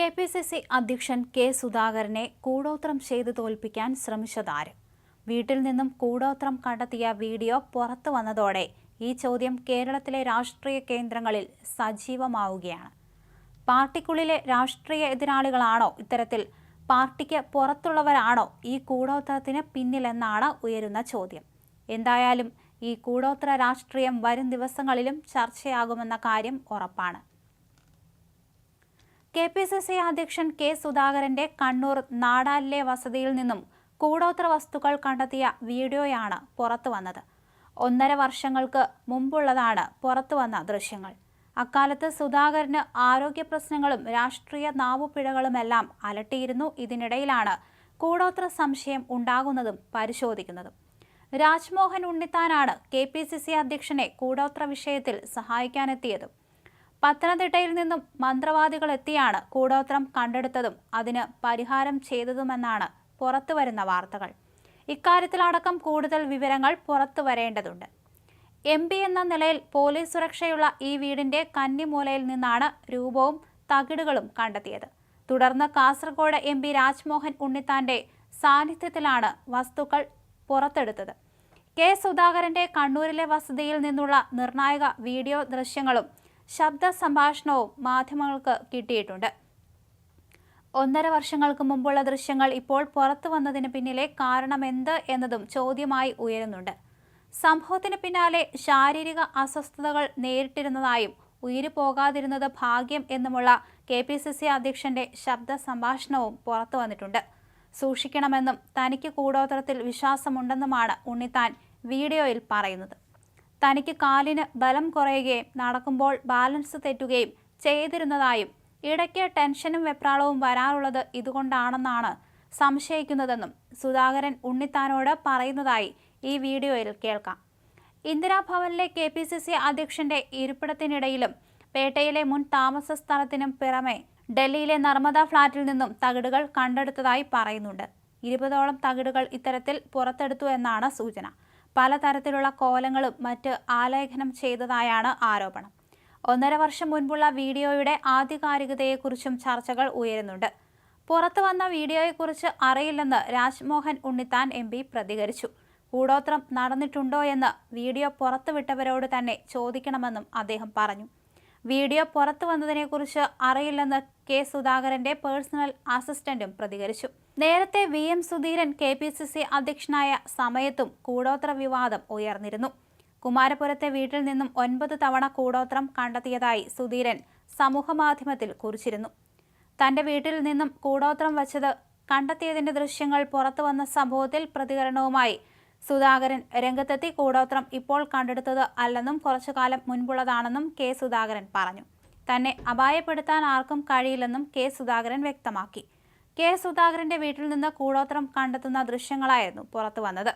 K P C C അധ്യക്ഷൻ K സുധാകരനെ കൂടോത്രം ചെയ്ത് തോൽപ്പിക്കാൻ ശ്രമിച്ചതാര്? വീട്ടിൽ നിന്നും കൂടോത്രം കണ്ടെത്തിയ വീഡിയോ പുറത്തു വന്നതോടെ ഈ ചോദ്യം കേരളത്തിലെ രാഷ്ട്രീയ കേന്ദ്രങ്ങളിൽ സജീവമാവുകയാണ്. പാർട്ടിക്കുള്ളിലെ രാഷ്ട്രീയ എതിരാളികളാണോ ഇത്തരത്തിൽ? പാർട്ടിക്ക് പുറത്തുള്ളവരാണോ ഈ കൂടോത്രത്തിന് പിന്നിലെന്നാണ് ഉയരുന്ന ചോദ്യം. എന്തായാലും ഈ കൂടോത്ര രാഷ്ട്രീയം വരും ദിവസങ്ങളിലും ചർച്ചയാകുമെന്ന കാര്യം ഉറപ്പാണ്. കെ പി സി സി അധ്യക്ഷൻ കെ സുധാകരന്റെ കണ്ണൂർ നാടാലിലെ വസതിയിൽ നിന്നും കൂടോത്ര വസ്തുക്കൾ കണ്ടെത്തിയ വീഡിയോയാണ് പുറത്തു വന്നത്. ഒന്നര വർഷങ്ങൾക്ക് മുമ്പുള്ളതാണ് പുറത്തു വന്ന ദൃശ്യങ്ങൾ. അക്കാലത്ത് സുധാകരന് ആരോഗ്യ പ്രശ്നങ്ങളും രാഷ്ട്രീയ നാവുപിഴകളുമെല്ലാം അലട്ടിയിരുന്നു ഇതിനിടയിലാണ് കൂടോത്ര സംശയം ഉണ്ടാകുന്നതും പരിശോധിക്കുന്നതും. രാജ്മോഹൻ ഉണ്ണിത്താനാണ് കെ പി സി സി അധ്യക്ഷനെ കൂടോത്ര വിഷയത്തിൽ സഹായിക്കാനെത്തിയതും. പത്തനംതിട്ടയിൽ നിന്നും മന്ത്രവാദികൾ എത്തിയാണ് കൂടോത്രം കണ്ടെടുത്തതും അതിന് പരിഹാരം ചെയ്തതുമെന്നാണ് പുറത്തുവരുന്ന വാർത്തകൾ. ഇക്കാര്യത്തിലടക്കം കൂടുതൽ വിവരങ്ങൾ പുറത്തു വരേണ്ടതുണ്ട് എം പി എന്ന നിലയിൽ പോലീസ് സുരക്ഷയുള്ള ഈ വീടിന്റെ കന്നിമൂലയിൽ നിന്നാണ് രൂപവും തകിടുകളും കണ്ടെത്തിയത്. തുടർന്ന് കാസർഗോഡ് എം പി രാജ്മോഹൻ ഉണ്ണിത്താന്റെ സാന്നിധ്യത്തിലാണ് വസ്തുക്കൾ പുറത്തെടുത്തത്. കെ സുധാകരന്റെ കണ്ണൂരിലെ വസതിയിൽ നിന്നുള്ള നിർണായക വീഡിയോ ദൃശ്യങ്ങളും ശബ്ദ സംഭാഷണവും മാധ്യമങ്ങൾക്ക് കിട്ടിയിട്ടുണ്ട്. ഒന്നര വർഷങ്ങൾക്ക് മുമ്പുള്ള ദൃശ്യങ്ങൾ ഇപ്പോൾ പുറത്തു വന്നതിന് പിന്നിലെ കാരണമെന്ത് എന്നതും ചോദ്യമായി ഉയരുന്നുണ്ട്. സംഭവത്തിന് പിന്നാലെ ശാരീരിക അസ്വസ്ഥതകൾ നേരിട്ടിരുന്നതായും ഉയര് പോകാതിരുന്നത് ഭാഗ്യം എന്നുമുള്ള കെ പി സി സി അധ്യക്ഷന്റെ ശബ്ദ സംഭാഷണവും പുറത്തു വന്നിട്ടുണ്ട്. സൂക്ഷിക്കണമെന്നും തനിക്ക് കൂടോത്രത്തിൽ വിശ്വാസമുണ്ടെന്നുമാണ് ഉണ്ണിത്താൻ വീഡിയോയിൽ പറയുന്നത്. തനിക്ക് കാലിന് ബലം കുറയുകയും നടക്കുമ്പോൾ ബാലൻസ് തെറ്റുകയും ചെയ്തിരുന്നതായും ഇടയ്ക്ക് ടെൻഷനും വെപ്രാളവും വരാറുള്ളത് ഇതുകൊണ്ടാണെന്നാണ് സംശയിക്കുന്നതെന്നും സുധാകരൻ ഉണ്ണിത്താനോട് പറയുന്നതായി ഈ വീഡിയോയിൽ കേൾക്കാം. ഇന്ദിരാഭവനിലെ കെ പി സി സി അധ്യക്ഷന്റെ ഇരിപ്പിടത്തിനിടയിലും പേട്ടയിലെ മുൻ താമസ സ്ഥലത്തിനും പുറമെ ഡൽഹിയിലെ നർമ്മദ ഫ്ളാറ്റിൽ നിന്നും തകിടുകൾ കണ്ടെടുത്തതായി പറയുന്നുണ്ട്. ഇരുപതോളം തകിടുകൾ ഇത്തരത്തിൽ പുറത്തെടുത്തു എന്നാണ് സൂചന. പലതരത്തിലുള്ള കോലങ്ങളും മറ്റ് ആലേഖനം ചെയ്തതായാണ് ആരോപണം. ഒന്നര വർഷം മുൻപുള്ള വീഡിയോയുടെ ആധികാരികതയെക്കുറിച്ചും ചർച്ചകൾ ഉയരുന്നുണ്ട്. പുറത്തു വന്ന വീഡിയോയെക്കുറിച്ച് അറിയില്ലെന്ന് രാജ്മോഹൻ ഉണ്ണിത്താൻ എം പ്രതികരിച്ചു. കൂടോത്രം നടന്നിട്ടുണ്ടോ എന്ന് വീഡിയോ പുറത്തുവിട്ടവരോട് തന്നെ ചോദിക്കണമെന്നും അദ്ദേഹം പറഞ്ഞു. വീഡിയോ പുറത്തു വന്നതിനെക്കുറിച്ച് അറിയില്ലെന്ന് കെ സുധാകരന്റെ പേഴ്സണൽ അസിസ്റ്റന്റും പ്രതികരിച്ചു. നേരത്തെ V M Sudheeran K P C C അധ്യക്ഷനായ സമയത്തും കൂടോത്ര വിവാദം ഉയർന്നിരുന്നു. കുമാരപുരത്തെ വീട്ടിൽ നിന്നും ഒൻപത് തവണ കൂടോത്രം കണ്ടെത്തിയതായി സുധീരൻ സമൂഹമാധ്യമത്തിൽ കുറിച്ചിരുന്നു. തന്റെ വീട്ടിൽ നിന്നും കൂടോത്രം വച്ചത് കണ്ടെത്തിയതിന്റെ ദൃശ്യങ്ങൾ പുറത്തു വന്ന സംഭവത്തിൽ പ്രതികരണവുമായി സുധാകരൻ രംഗത്തെത്തി കൂടോത്രം ഇപ്പോൾ കണ്ടെടുത്തത് അല്ലെന്നും കുറച്ചു കാലം മുൻപുള്ളതാണെന്നും കെ സുധാകരൻ പറഞ്ഞു. തന്നെ അപായപ്പെടുത്താൻ ആർക്കും കഴിയില്ലെന്നും കെ സുധാകരൻ വ്യക്തമാക്കി. കെ സുധാകരന്റെ വീട്ടിൽ നിന്ന് കൂടോത്രം കണ്ടെത്തുന്ന ദൃശ്യങ്ങളായിരുന്നു പുറത്തു വന്നത്.